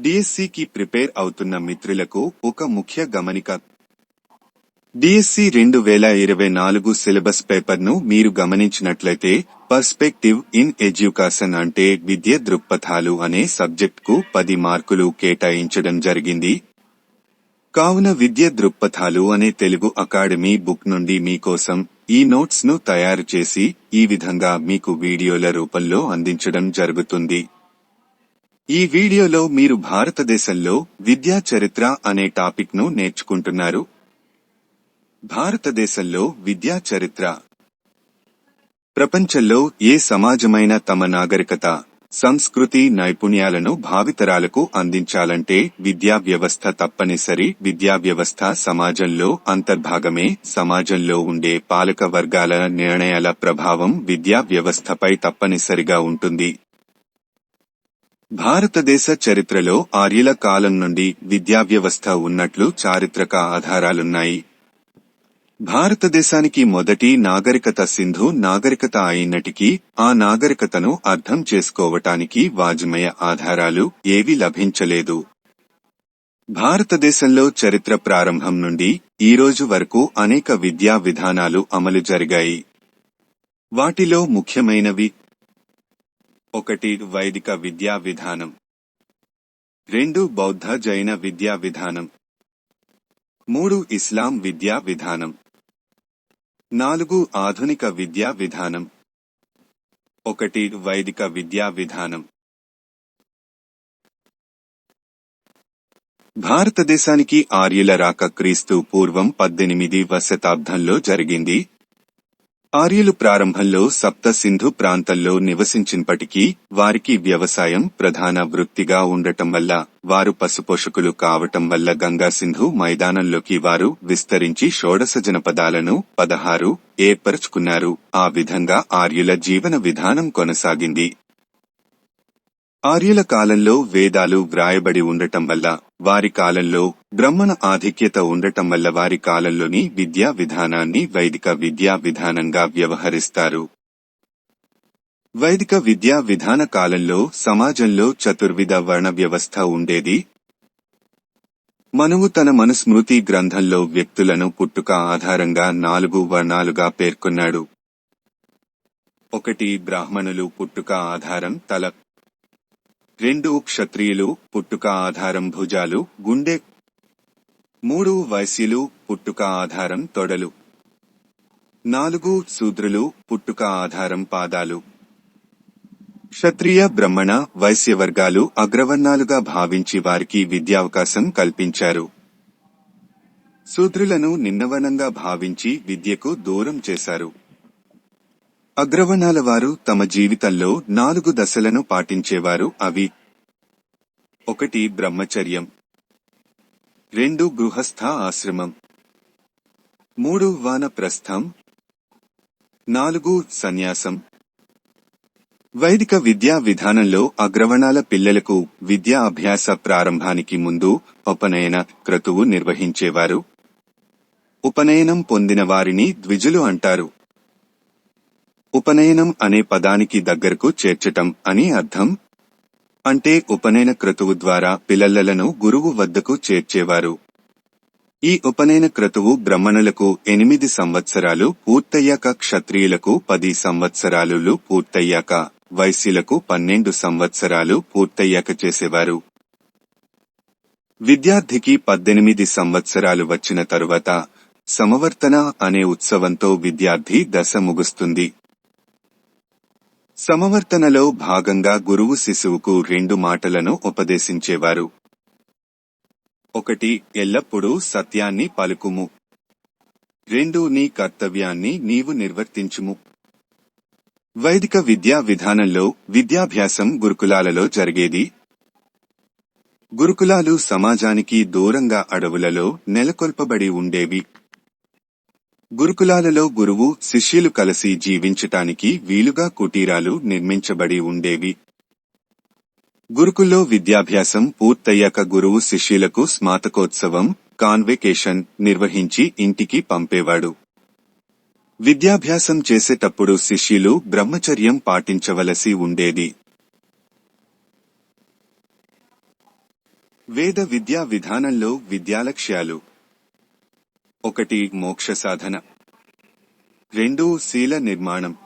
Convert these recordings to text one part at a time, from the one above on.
డిఎస్సికి ప్రిపేర్ అవుతున్న మిత్రులకు ఒక ముఖ్య గమనిక. డిఎస్సి రెండు వేల ఇరవై నాలుగు సిలబస్ పేపర్ను మీరు గమనించినట్లయితే పర్స్పెక్టివ్ ఇన్ ఎడ్యుకేషన్ అంటే విద్య దృక్పథాలు అనే సబ్జెక్టుకు పది మార్కులు కేటాయించడం జరిగింది. కావున విద్య దృక్పథాలు అనే తెలుగు అకాడమీ బుక్ నుండి మీకోసం ఈ నోట్స్ను తయారు చేసి ఈ విధంగా మీకు వీడియోల రూపంలో అందించడం జరుగుతుంది. ఈ వీడియోలో మీరు భారతదేశంలో విద్యా చరిత్ర అనే టాపిక్ను నేర్చుకుంటున్నారు. భారతదేశంలో విద్యా చరిత్ర. ప్రపంచంలో ఏ సమాజమైన తమ నాగరికత సంస్కృతి నైపుణ్యాలను భావితరాలకు అందించాలంటే విద్యా వ్యవస్థ తప్పనిసరి. విద్యా వ్యవస్థ సమాజంలో అంతర్భాగమే. సమాజంలో ఉండే పాలక వర్గాల నిర్ణయాల ప్రభావం విద్యా వ్యవస్థపై తప్పనిసరిగా ఉంటుంది. భారతదేశ చరిత్రలో ఆర్యుల కాలం నుండి విద్యా వ్యవస్థ ఉన్నట్లు చారిత్రక ఆధారాలున్నాయి. భారతదేశానికి మొదటి నాగరికత సింధు నాగరికత అయినటికీ ఆ నాగరికతను అర్థం చేసుకోవటానికి వాజ్మయ ఆధారాలు ఏవీ లభించలేదు. భారతదేశంలో చరిత్ర ప్రారంభం నుండి ఈ రోజు వరకు అనేక విద్యా విధానాలు అమలు జరిగాయి. వాటిలో ముఖ్యమైనవి ఒకటి వైదిక విద్యా విధానం. రెండు బౌద్ధ జైన విద్యా విధానం. మూడు ఇస్లాం విద్యా విధానం. నాలుగు ఆధునిక విద్యా విధానం. ఒకటి వైదిక విద్యా విధానం. భారతదేశానికి ఆర్యుల రాక క్రీస్తు పూర్వం పద్దెనిమిదివ శతాబ్దంలో జరిగింది. ఆర్యులు ప్రారంభంలో సప్త సింధు ప్రాంతంలో నివసించినప్పటికీ వారికి వ్యవసాయం ప్రధాన వృత్తిగా ఉండటం వల్ల వారు పశుపోషకులు కావటం వల్ల గంగా సింధు మైదానంలోకి వారు విస్తరించి షోడశ జనపదాలను పదహారు ఏర్పరచుకున్నారు. ఆ విధంగా ఆర్యుల జీవన విధానం కొనసాగింది. ఆర్యుల కాలంలో వేదాలు వ్రాయబడి ఉండటం వల్ల వారి కాలంలో బ్రహ్మణ ఆధిక్యత ఉండటం వల్ల వారి కాలంలోని విద్యా విధానాన్ని వైదిక విద్యా విధానంగా వ్యవహరిస్తారు. వైదిక విద్యా విధాన కాలంలో సమాజంలో చతుర్విధ వర్ణ వ్యవస్థ ఉండేది. మనువు తన మనుస్మృతి గ్రంథంలో వ్యక్తులను పుట్టుక ఆధారంగా నాలుగు వర్ణాలుగా పేర్కొన్నాడు. ఒకటి బ్రాహ్మణులు పుట్టుక ఆధారం తల రెండు క్షత్రియులు పుట్టుక ఆధారం భుజాలు గుండె మూడు వైశ్యులు పుట్టుక ఆధారం తొడలు. నాలుగు శూద్రులు పుట్టుక ఆధారం పాదాలు. క్షత్రియ బ్రహ్మణ వైశ్య వర్గాలు అగ్రవర్ణాలుగా భావించి వారికి విద్యావకాశం కల్పించారు. శూద్రులను నిన్నవనంగా భావించి విద్యకు దూరం చేశారు. అగ్రవర్ణాల వారు తమ జీవితంలో నాలుగు దశలను పాటించేవారు అవి. ఒకటి బ్రహ్మచర్యం. రెండు గృహస్థ ఆశ్రమం. మూడు వానప్రస్థం. నాలుగు సన్యాసం. వైదిక విద్యా విధానంలో అగ్రవర్ణాల పిల్లలకు విద్యా అభ్యాస ప్రారంభానికి ముందు ఉపనయన క్రతువు నిర్వహించేవారు. ఉపనయనం పొందిన వారిని ద్విజులు అంటారు. ఉపనయనం అనే పదానికి దగ్గరకు చేర్చటం అని అర్థం? అంటే ఉపనయన క్రతువు ద్వారా పిల్లలను గురువు వద్దకు చేర్చేవారు. ఈ ఉపనయన క్రతువు బ్రహ్మణులకు ఎనిమిది సంవత్సరాలు పూర్తయ్యాక క్షత్రియులకు పది సంవత్సరాలు పూర్తయ్యాక వైశ్యులకు పన్నెండు సంవత్సరాలు పూర్తయ్యాక చేసేవారు. విద్యార్థికి పద్దెనిమిది సంవత్సరాలు వచ్చిన తరువాత సమవర్తన అనే ఉత్సవంతో విద్యార్థి దశ ముగుస్తుంది. సమవర్తనలో భాగంగా గురువు శిశువుకు రెండు మాటలను ఉపదేశించేవారు. ఒకటి ఎల్లప్పుడూ సత్యాన్ని పలుకుము. రెండు నీ కర్తవ్యాన్ని నీవు నిర్వర్తించుము. వైదిక విద్యా విధానంలో విద్యాభ్యాసం గురుకులాలలో జరిగేది. గురుకులాలు సమాజానికి దూరంగా అడవులలో నెలకొల్పబడి ఉండేవి. గురుకులాలలో గురువు శిష్యులు కలిసి జీవించటానికి వీలుగా కుటీరాలు నిర్మించబడి ఉండేవి. గురుకుల్లో విద్యాభ్యాసం పూర్తయ్యాక గురువు శిష్యులకు స్మాతకోత్సవం కాన్వెకేషన్ నిర్వహించి ఇంటికి పంపేవాడు. విద్యాభ్యాసం చేసేటప్పుడు శిష్యులు బ్రహ్మచర్యం పాటించవలసి ఉండేది. వేద విద్యా విధానంలో విద్యాలక్ష్యాలు ఒకటి మోక్ష సాధన. రెండు శీల నిర్మాణం.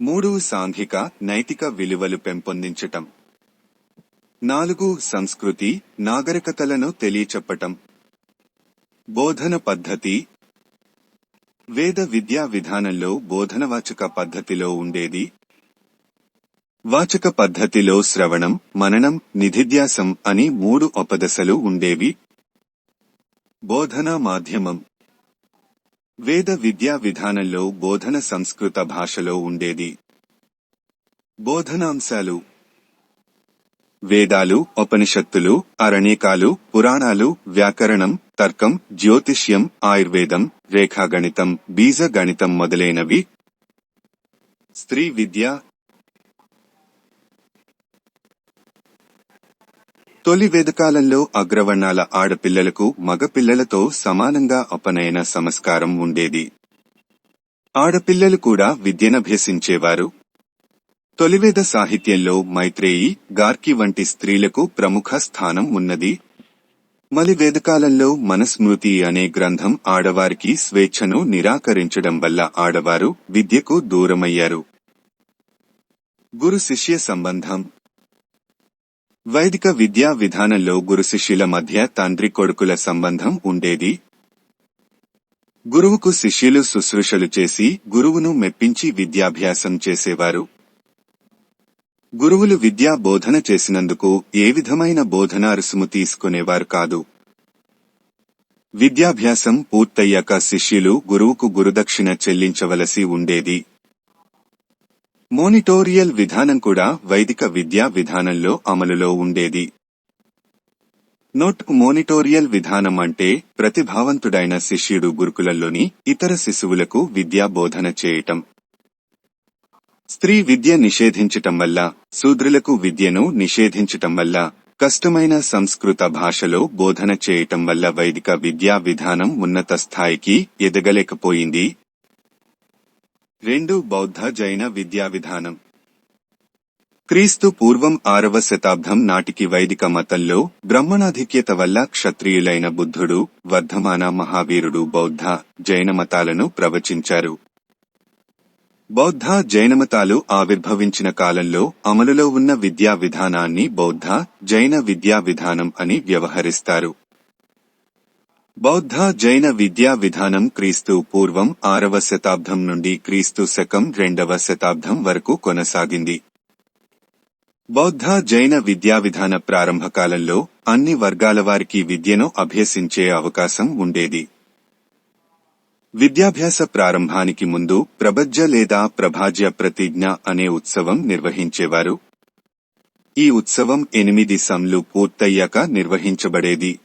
మూడు సాంఘిక నైతిక విలువలు పెంపొందించటం. నాలుగు సంస్కృతి నాగరికతలను తెలియచెప్పటం. బోధన పద్ధతి. వేద విద్యా విధానంలో బోధనవాచక పద్ధతిలో ఉండేది. వాచక పద్ధతిలో శ్రవణం మననం నిధిధ్యాసం అని మూడు ఉపదశలు ఉండేవి. బోధనా మాధ్యమం. వేద విద్యా విధానంలో బోధన సంస్కృత భాషలో ఉండేది. బోధనాంశాలు. వేదాలు ఉపనిషత్తులు అరణ్యకాలు పురాణాలు వ్యాకరణం తర్కం జ్యోతిష్యం ఆయుర్వేదం రేఖాగణితం బీజగణితం మొదలైనవి. స్త్రీ విద్య తొలి వేదకాలంలో అగ్రవర్ణాల ఆడపిల్లలకు మగపిల్లలతో సమానంగా అపనయన సంస్కారం ఉండేది. ఆడపిల్లలు కూడా విద్యనభ్యసించేవారు. తొలివేద సాహిత్యంలో మైత్రేయి గార్కి వంటి స్త్రీలకు ప్రముఖ స్థానం ఉన్నది. మలి వేదకాలంలో మనస్మృతి అనే గ్రంథం ఆడవారికి స్వేచ్ఛను నిరాకరించడం వల్ల ఆడవారు విద్యకు దూరమయ్యారు. గురు శిష్య సంబంధం వైదిక విద్యా విధానంలో గురు శిష్యుల మధ్య తండ్రి కొడుకుల సంబంధం ఉండేది. గురువుకు శిష్యులు శుశ్రూషలు చేసి గురువును మెప్పించి విద్యాభ్యాసం చేసేవారు. గురువులు విద్యా బోధన చేసినందుకు ఏ విధమైన బోధనా రుసుము తీసుకునేవారు కాదు. విద్యాభ్యాసం పూర్తయ్యాక శిష్యులు గురువుకు గురుదక్షిణ చెల్లించవలసి ఉండేది. మోనిటోరియల్ విధానం కూడా వైదిక విద్యా విధానంలో అమలులో ఉండేది. నోట్ మోనిటోరియల్ విధానం అంటే ప్రతిభావంతుడైన శిష్యుడు గురుకులల్లోని ఇతర శిశువులకు విద్యా బోధన చేయటం. స్త్రీ విద్య నిషేధించటం వల్ల శూద్రులకు విద్యను నిషేధించటం వల్ల కష్టమైన సంస్కృత భాషలో బోధన చేయటం వల్ల వైదిక విద్యా విధానం ఉన్నత స్థాయికి ఎదగలేకపోయింది రెండు బౌద్ధ జైన విద్యా విధానం. క్రీస్తు పూర్వం ఆరవ శతాబ్దం నాటికి వైదిక మతంలో బ్రహ్మణాధిక్యత వల్ల క్షత్రియులైన బుద్ధుడు వర్ధమాన మహావీరుడు బౌద్ధ జైన మతాలను ప్రవచించారు. బౌద్ధ జైనమతాలు ఆవిర్భవించిన కాలంలో అమలులో ఉన్న విద్యా విధానాన్ని బౌద్ధ జైన విద్యా విధానం అని వ్యవహరిస్తారు. బౌద్ధ జైన విద్యా విధానం క్రీస్తు పూర్వం ఆరవ శతాబ్దం నుండి క్రీస్తు శకం రెండవ శతాబ్దం వరకు కొనసాగింది. బౌద్ధ జైన విద్యా విధాన ప్రారంభ కాలంలో అన్ని వర్గాల వారికి విద్యను అభ్యసించే అవకాశం ఉండేది. విద్యాభ్యాస ప్రారంభానికి ముందు ప్రభజ్య లేదా ప్రభాజ్య ప్రతిజ్ఞ అనే ఉత్సవం నిర్వహించేవారు. ఈ ఉత్సవం ఎనిమిది సంలు పూర్తయ్యాక నిర్వహించబడేది.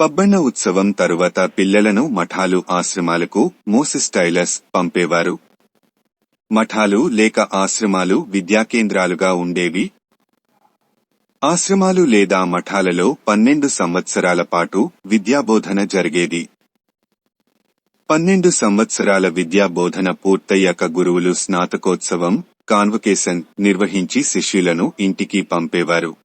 పబ్బన్న ఉత్సవం తరువాత పిల్లలను మఠాలు ఆశ్రమాలకు మోసిస్టైలస్ పంపేవారు. మఠాలు లేక ఆశ్రమాలు విద్యాకేంద్రాలుగా ఉండేవి. ఆశ్రమాలు లేదా మఠాలలో పన్నెండు సంవత్సరాల పాటు విద్యాబోధన జరిగేది. పన్నెండు సంవత్సరాల విద్యా బోధన పూర్తయ్యాక గురువులు స్నాతకోత్సవం కాన్వకేషన్ నిర్వహించి శిష్యులను ఇంటికి పంపేవారు.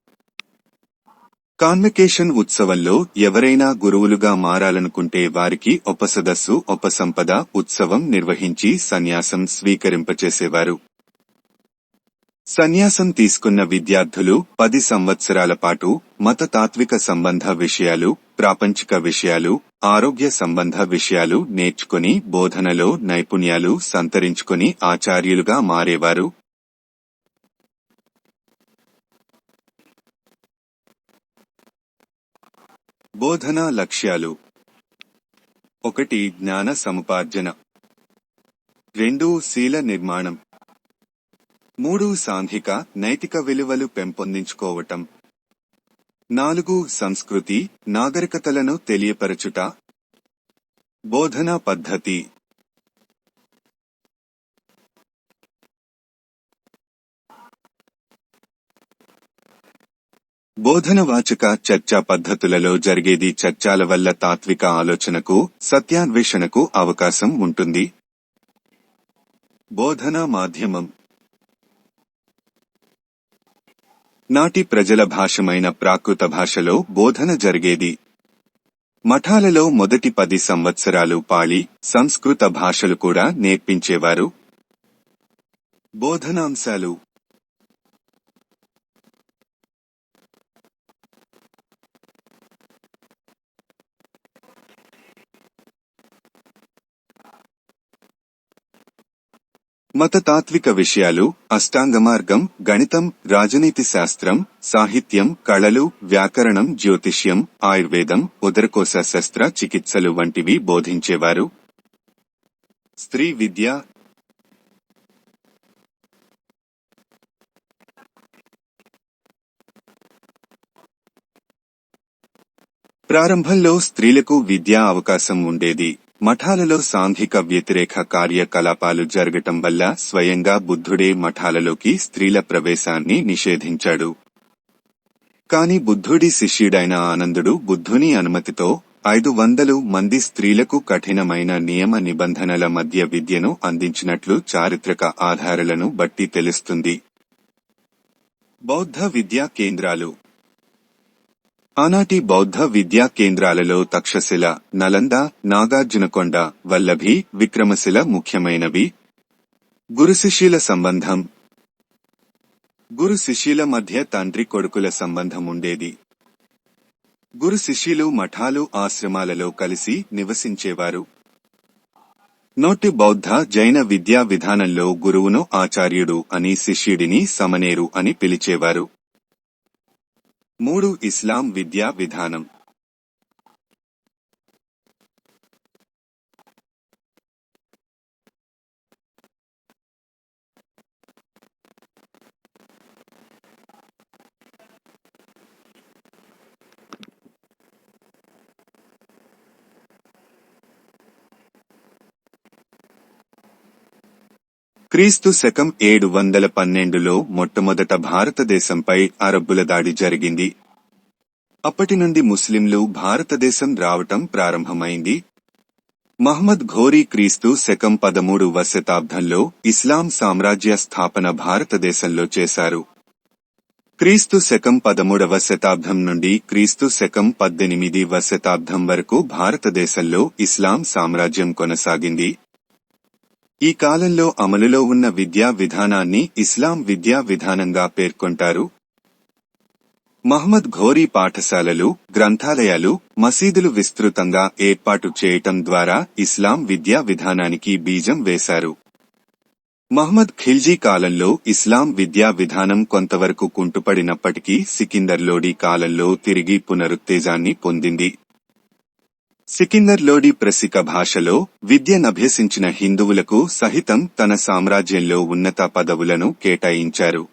కాన్వకేషన్ ఉత్సవంలో ఎవరైనా గురువులుగా మారాలనుకుంటే వారికి ఉపసదస్సు ఉపసంపద ఉత్సవం నిర్వహించి సన్యాసం స్వీకరింపచేసేవారు. సన్యాసం తీసుకున్న విద్యార్థులు పది సంవత్సరాల పాటు మత తాత్విక సంబంధ విషయాలు ప్రాపంచిక విషయాలు ఆరోగ్య సంబంధ విషయాలు నేర్చుకుని బోధనలో నైపుణ్యాలు సంతరించుకుని ఆచార్యులుగా మారేవారు. బోధనా లక్ష్యాలు. ఒకటి జ్ఞాన సముపార్జన. రెండు శీల నిర్మాణం. మూడు సాంఘిక నైతిక విలువలు పెంపొందించుకోవటం. నాలుగు సంస్కృతి నాగరికతలను తెలియపరచుట. బోధనా పద్ధతి. బోధనవాచక చర్చా పద్ధతులలో జరిగేది చర్చాల వల్ల తాత్విక ఆలోచనకు సత్యాన్వేషణకు అవకాశం ఉంటుంది. బోధనా మాధ్యమం. నాటి ప్రజల భాషమైన ప్రాకృత భాషలో బోధన జరిగేది. మఠాలలో మొదటి పది సంవత్సరాలు పాళి సంస్కృత భాషలు కూడా నేర్పించేవారు. బోధనాంశాలు. మతతాత్విక విషయాలు అష్టాంగమార్గం గణితం రాజనీతి శాస్త్రం సాహిత్యం కళలు వ్యాకరణం జ్యోతిష్యం ఆయుర్వేదం ఉదరకోశ శస్త్ర చికిత్సలు వంటివి బోధించేవారు. స్త్రీ విద్య ప్రారంభంలో స్త్రీలకు విద్యా అవకాశం ఉండేది. మఠాలలో సాంఘిక వ్యతిరేక కార్యకలాపాలు జరగటం వల్ల స్వయంగా బుద్ధుడే మఠాలలోకి స్త్రీల ప్రవేశాన్ని నిషేధించాడు. కాని బుద్ధుడి శిష్యుడైన ఆనందుడు బుద్ధుని అనుమతితో ఐదు వందలు మంది స్త్రీలకు కఠినమైన నియమ నిబంధనల మధ్య విద్యను అందించినట్లు చారిత్రక ఆధారాలను బట్టి తెలుస్తుంది. బౌద్ధ విద్యా కేంద్రాలు ఆనాటి బౌద్ధ విద్యా కేంద్రాలలో తక్షశిల నలంద నాగార్జునకొండ వల్లభి విక్రమశిల ముఖ్యమైనవి. గురు శిష్యుల సంబంధం. గురు శిష్యుల మధ్య తండ్రి కొడుకుల సంబంధం ఉండేది. గురు శిష్యులు మఠాలు ఆశ్రమాలలో కలిసి నివసించేవారు. నోటి బౌద్ధ జైన విద్యా విధానంలో గురువును ఆచార్యుడు అని శిష్యుడిని సమనేరు అని పిలిచేవారు. మూడు ఇస్లాం విద్యా విధానం. క్రీస్తు శకం ఏడు వందల పన్నెండులో మొట్టమొదట భారతదేశంపై అరబ్బుల దాడి జరిగింది. అప్పటి నుండి ముస్లింలు భారతదేశం రావటం ప్రారంభమైంది. మహమ్మద్ ఘోరీ క్రీస్తు శకం పదమూడువ శతాబ్దంలో ఇస్లాం సామ్రాజ్య స్థాపన భారతదేశంలో చేశారు. క్రీస్తు శకం పదమూడవ శతాబ్దం నుండి క్రీస్తు శకం పద్దెనిమిదివ శతాబ్దం వరకు భారతదేశంలో ఇస్లాం సామ్రాజ్యం కొనసాగింది. ఈ కాలంలో అమలులో ఉన్న విద్యా విధానాన్ని ఇస్లాం విద్యా విధానంగా పేర్కొంటారు. మహమ్మద్ ఘోరీ పాఠశాలలు గ్రంథాలయాలు మసీదులు విస్తృతంగా ఏర్పాటు చేయటం ద్వారా ఇస్లాం విద్యా విధానానికి బీజం వేశారు. మహమ్మద్ ఖిల్జీ కాలంలో ఇస్లాం విద్యా విధానం కొంతవరకు కుంటుపడినప్పటికీ సికిందర్ లోడి కాలంలో తిరిగి పునరుత్తేజాన్ని పొందింది. సికిందర్ లోడి ప్రసిక భాషలో విద్యనభ్యసించిన హిందువులకు సహితం తన సామ్రాజ్యంలో ఉన్నత పదవులను కేటాయించారు.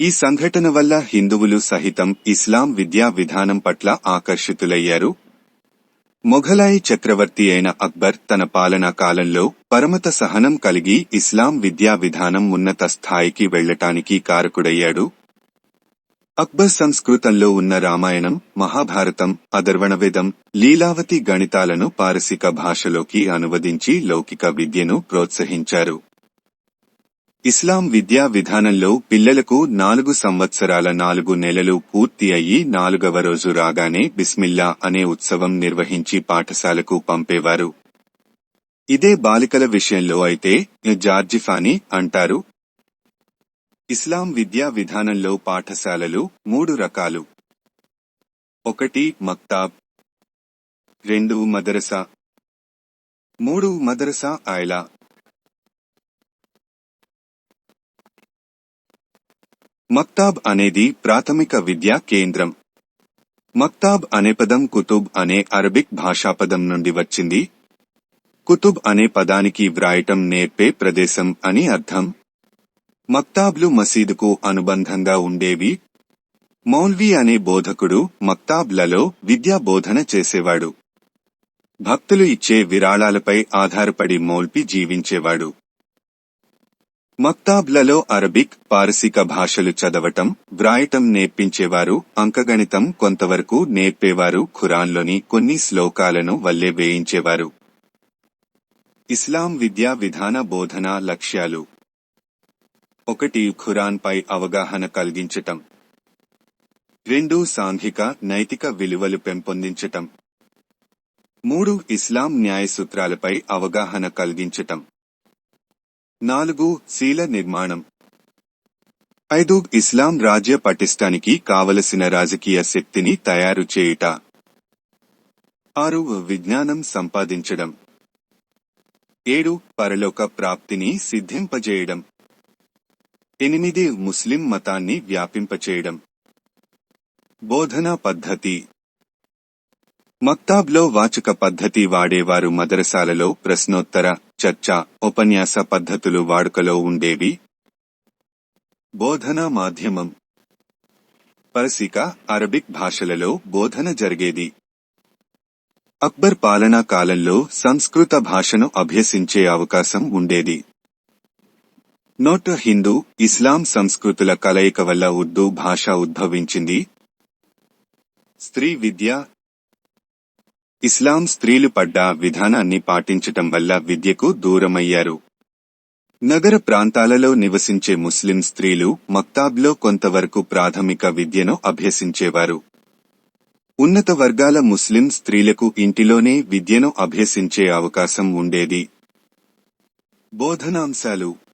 ఈ సంఘటన వల్ల హిందువులు సహితం ఇస్లాం విద్యా విధానం పట్ల ఆకర్షితులయ్యారు. మొఘలాయి చక్రవర్తి అయిన అక్బర్ తన పాలనా కాలంలో పరమత సహనం కలిగి ఇస్లాం విద్యా విధానం ఉన్నత స్థాయికి వెళ్ళటానికి కారకుడయ్యాడు. అక్బర్ సంస్కృతంలో ఉన్న రామాయణం మహాభారతం అదర్వణవేదం లీలావతి గణితాలను పారసిక భాషలోకి అనువదించి లౌకిక విద్యను ప్రోత్సహించారు. ఇస్లాం విద్యా విధానంలో పిల్లలకు నాలుగు సంవత్సరాల నాలుగు నెలలు పూర్తి అయ్యి నాలుగవ రోజు రాగానే బిస్మిల్లా అనే ఉత్సవం నిర్వహించి పాఠశాలకు పంపేవారు. ఇదే బాలికల విషయంలో అయితే జార్జిఫాని అంటారు ఇస్లాం విద్యా విధానంలో పాఠశాలలు మూడు రకాలు. ఒకటి మక్తాబ్. రెండు మదరసా. మూడు మదరసా ఆయలా మక్తాబ్ అనేది ప్రాథమిక విద్యా కేంద్రం. మక్తాబ్ అనే పదం కుతుబ్ అనే అరబిక్ భాషాపదం నుండి వచ్చింది. కుతుబ్ అనే పదానికి వ్రాయటం నేర్పే ప్రదేశం అని అర్థం. మక్తాబ్లు మసీదుకు అనుబంధంగా ఉండేవి. మౌల్వీ అనే బోధకుడు మక్తాబ్లలో విద్యా బోధన చేసేవాడు. భక్తులు ఇచ్చే విరాళాలపై ఆధారపడి మౌల్పి జీవించేవాడు. మక్తాబ్లలో అరబిక్ పారసిక భాషలు చదవటం వ్రాయటం నేర్పించేవారు అంకగణితం కొంతవరకు నేర్పేవారు ఖురాన్లోని కొన్ని శ్లోకాలను వల్లే వేయించేవారు. ఇస్లాం విద్యా విధాన బోధన లక్ష్యాలు ఒకటి ఖురాన్పై అవగాహన కలిగించటం. రెండు సాంఘిక నైతిక విలువలు పెంపొందించటం. మూడు ఇస్లాం న్యాయ సూత్రాలపై అవగాహన కలిగించటం. నాలుగు శీల నిర్మాణం. ఐదు ఇస్లాం రాజ్య పటిష్టానికి కావలసిన రాజకీయ శక్తిని తయారు చేయుట. ఆరు విజ్ఞానం సంపాదించడం. ఏడు పరలోక ప్రాప్తిని సిద్ధింపజేయడం. ఎనిమిది ముస్లిం మతాన్ని వ్యాపింపచేయడం. బోధనా పద్ధతి. మక్తాబ్లో వాచక పద్ధతి వాడేవారు మదరసాలలో ప్రశ్నోత్తర చర్చ ఉపన్యాస పద్ధతులు వాడుకలో ఉండేవి. బోధనా మాధ్యమం. పరసిక అరబిక్ భాషలలో బోధన జరిగేది. అక్బర్ పాలనా కాలంలో సంస్కృత భాషను అభ్యసించే అవకాశం ఉండేది. నోట హిందూ ఇస్లాం సంస్కృతుల కలయిక వల్ల ఉర్దూ భాష ఉద్భవించింది. స్త్రీ విద్య ఇస్లాం స్త్రీలు పడ్డ విధానాన్ని పాటించటం వల్ల విద్యకు దూరమయ్యారు. నగర ప్రాంతాలలో నివసించే ముస్లిం స్త్రీలు మక్తాబ్లో కొంతవరకు ప్రాథమిక విద్యను అభ్యసించేవారు. ఉన్నత వర్గాల ముస్లిం స్త్రీలకు ఇంటిలోనే విద్యను అభ్యసించే అవకాశం ఉండేది. బోధనాంశాలు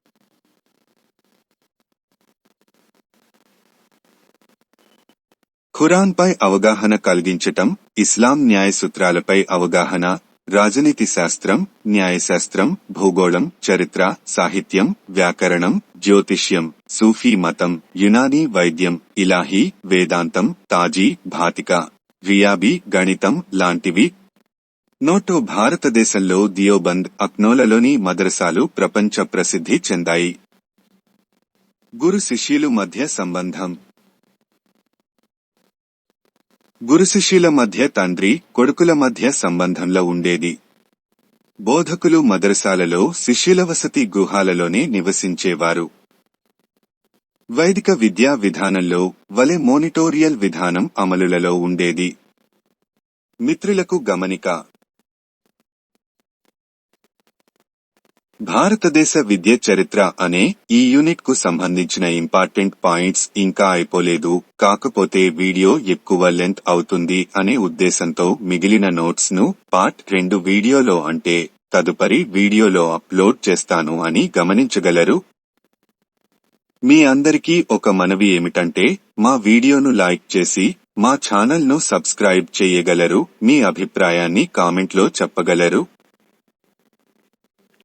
ఖురాన్పై అవగాహన కలిగించటం ఇస్లాం న్యాయ సూత్రాలపై అవగాహన రాజనీతి శాస్త్రం న్యాయశాస్త్రం భూగోళం చరిత్ర సాహిత్యం వ్యాకరణం జ్యోతిష్యం సూఫీ మతం యునానీ వైద్యం ఇలాహీ వేదాంతం తాజీ భాతిక రియాబీ గణితం లాంటివి. నోటో భారతదేశంలో దియోబంద్ అక్నోలలోని మదరసాలు ప్రపంచ ప్రసిద్ధి చెందాయి. గురు శిష్యులు మధ్య సంబంధం. గురు శిష్యుల మధ్య తండ్రి కొడుకుల మధ్య సంబంధంలో ఉండేది. బోధకులు మదరసాలలో శిష్యుల వసతి గుహాలలోనే నివసించేవారు. వైదిక విద్యా విధానంలో వలె మోనిటోరియల్ విధానం అమలులలో ఉండేది. మిత్రులకు గమనిక భారతదేశ విద్య చరిత్ర అనే ఈ యూనిట్కు సంబంధించిన ఇంపార్టెంట్ పాయింట్స్ ఇంకా అయిపోలేదు. కాకపోతే వీడియో ఎక్కువ లెంత్ అవుతుంది అనే ఉద్దేశంతో మిగిలిన నోట్స్ను పార్ట్ రెండు వీడియోలో అంటే తదుపరి వీడియోలో అప్లోడ్ చేస్తాను అని గమనించగలరు. మీ అందరికీ ఒక మనవి ఏమిటంటే మా వీడియోను లైక్ చేసి మా ఛానల్ను సబ్స్క్రైబ్ చేయగలరు మీ అభిప్రాయాన్ని కామెంట్లో చెప్పగలరు.